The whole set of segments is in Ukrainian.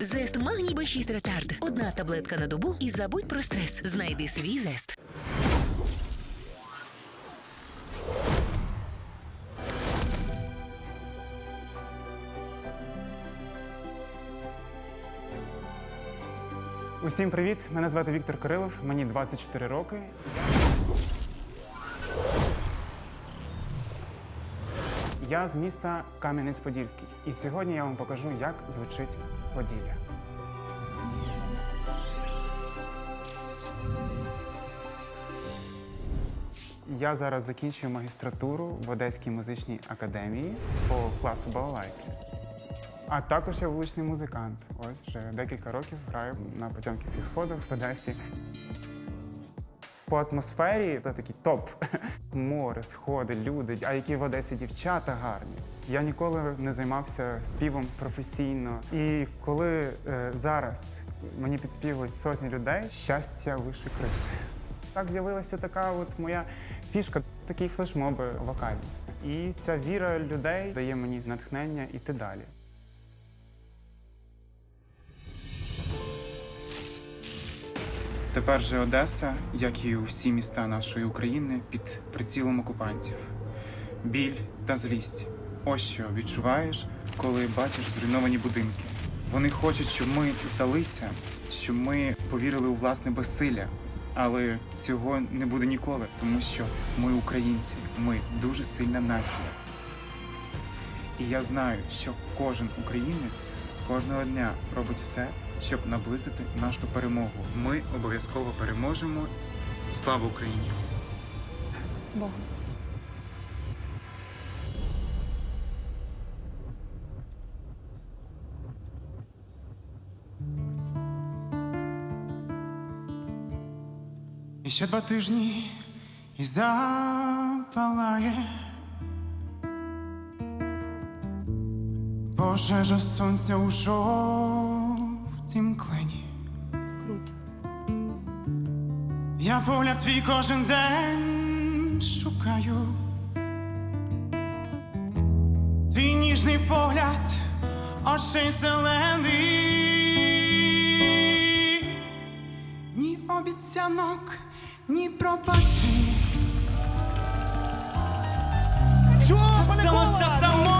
Зест магній Б6 ретард. Одна таблетка на добу і забудь про стрес. Знайди свій зест. Усім привіт! Мене звати Віктор Кирилов, мені 24 роки. Я з міста Кам'янець-Подільський. І сьогодні я вам покажу, як звучить Поділля. Я зараз закінчую магістратуру в Одеській музичній академії по класу балалайки. А також я вуличний музикант. Ось вже декілька років граю на Потьомкінських сходах в Одесі. По атмосфері це такий топ. Море, сходи, люди, а які в Одесі дівчата гарні. Я ніколи не займався співом професійно. І коли е, зараз мені підспівують сотні людей, щастя вище криші. Так з'явилася така от моя фішка, такі флешмоби вокальні. І ця віра людей дає мені натхнення іти далі. Тепер же Одеса, як і усі міста нашої України, під прицілом окупантів. Біль та злість. Ось що відчуваєш, коли бачиш зруйновані будинки. Вони хочуть, щоб ми здалися, щоб ми повірили у власне безсилля. Але цього не буде ніколи, тому що ми українці, ми дуже сильна нація. І я знаю, що кожен українець кожного дня робить все, щоб наблизити нашу перемогу. Ми обов'язково переможемо. Слава Україні! З Богом. І ще два тижні і запалає пожежа сонця у жовтім клині. Круто. Я погляд твій кожен день шукаю. Твій ніжний погляд, очей зелений. Ні обіцянок, ні пробачень. Все сталося само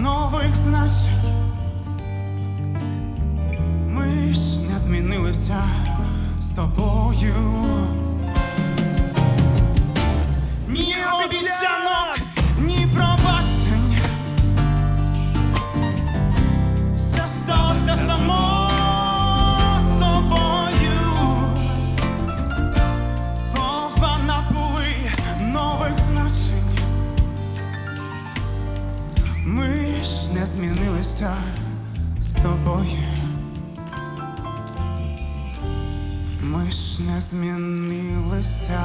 нових значень. Ми ж не змінилися з тобою. Ні обіцянок, змінилися з тобою. Ми ж не змінилися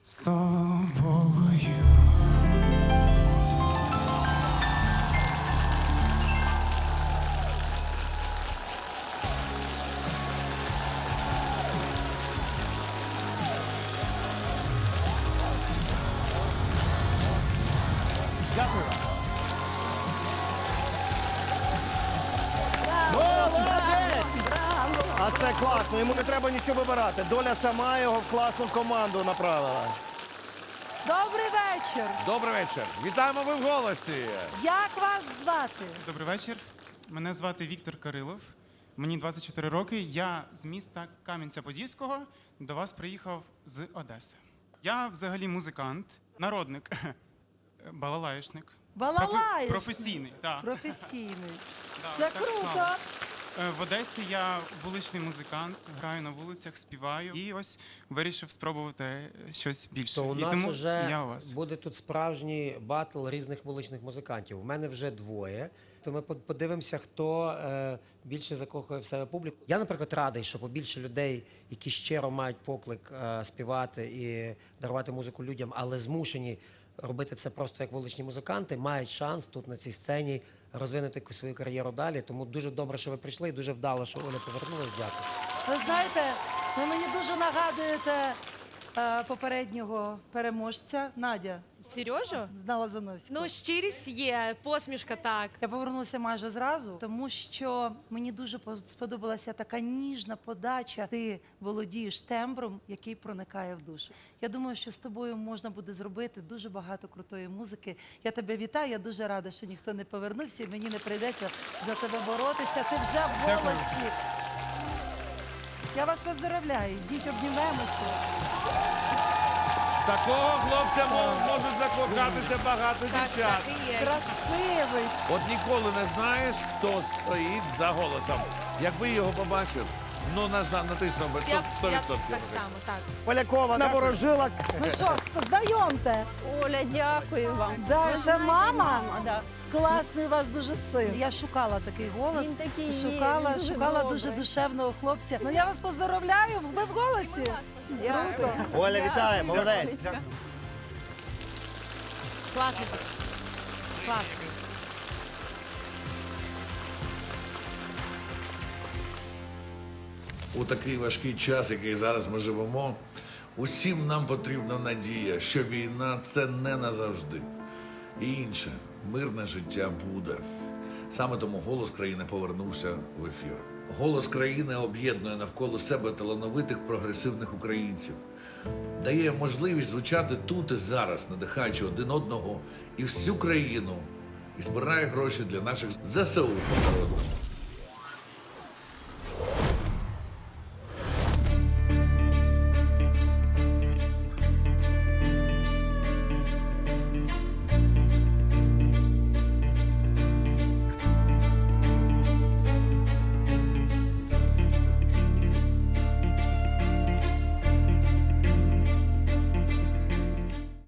з тобою. Класно, йому не треба нічого вибирати. Доля сама його в класну команду направила. Добрий вечір. Добрий вечір. Вітаємо ви в голосі. Як вас звати? Добрий вечір. Мене звати Віктор Кирилов. Мені 24 роки. Я з міста Кам'янця-Подільського. До вас приїхав з Одеси. Я взагалі музикант, народник, балалаєшник. Балалаєшник. Професійний, так. Професійний. Це так круто. Е, В Одесі я вуличний музикант, граю на вулицях, співаю і ось вирішив спробувати щось більше. То у і нас тому вже я у вас. буде тут справжній батл різних вуличних музикантів. У мене вже двоє. То ми под- подивимося, хто е, більше закохує в себе публіку. Я, наприклад, радий, що побільше людей, які щиро мають поклик е, співати і дарувати музику людям, але змушені робити це просто як вуличні музиканти, мають шанс тут на цій сцені розвинути свою кар'єру далі. Тому дуже добре, що ви прийшли, і дуже вдало, що Оля повернулась. Дякую. Ви знаєте, ви мені дуже нагадуєте е, попереднього переможця Надя. Сережу? Знала Зановську. Ну, щирість є, посмішка так. Я повернулася майже зразу, тому що мені дуже по- сподобалася така ніжна подача. Ти володієш тембром, який проникає в душу. Я думаю, що з тобою можна буде зробити дуже багато крутої музики. Я тебе вітаю. Я дуже рада, що ніхто не повернувся, і мені не прийдеться за тебе боротися. Ти вже в Дякую. голосі. Я вас поздравляю. Йдіть, обнімемося. Такого хлопця мо- можуть закохатися багато Так, дівчат. і є. Красивий. От ніколи не знаєш, хто стоїть за голосом. Якби його побачив, ну на натиснув би Я, 100%. я так само, так. Полякова наворожила. Ну що, знайомте? Оля, дякую вам. Да, Ви це знаєте, мама? да. Класний у вас дуже син. Я шукала такий голос. Він такий є, шукала, він дуже шукала добрий. дуже душевного хлопця. Ну я вас поздоровляю, ви в голосі. Дякую. Оля, вітаю, молодець. Класний пацан. Класний. У такий важкий час, який зараз ми живемо, усім нам потрібна надія, що війна це не назавжди. І інше, мирне життя буде. Саме тому голос країни повернувся в ефір. Голос країни об'єднує навколо себе талановитих прогресивних українців, дає можливість звучати тут і зараз, надихаючи один одного і всю країну, і збирає гроші для наших ЗСУ по народу.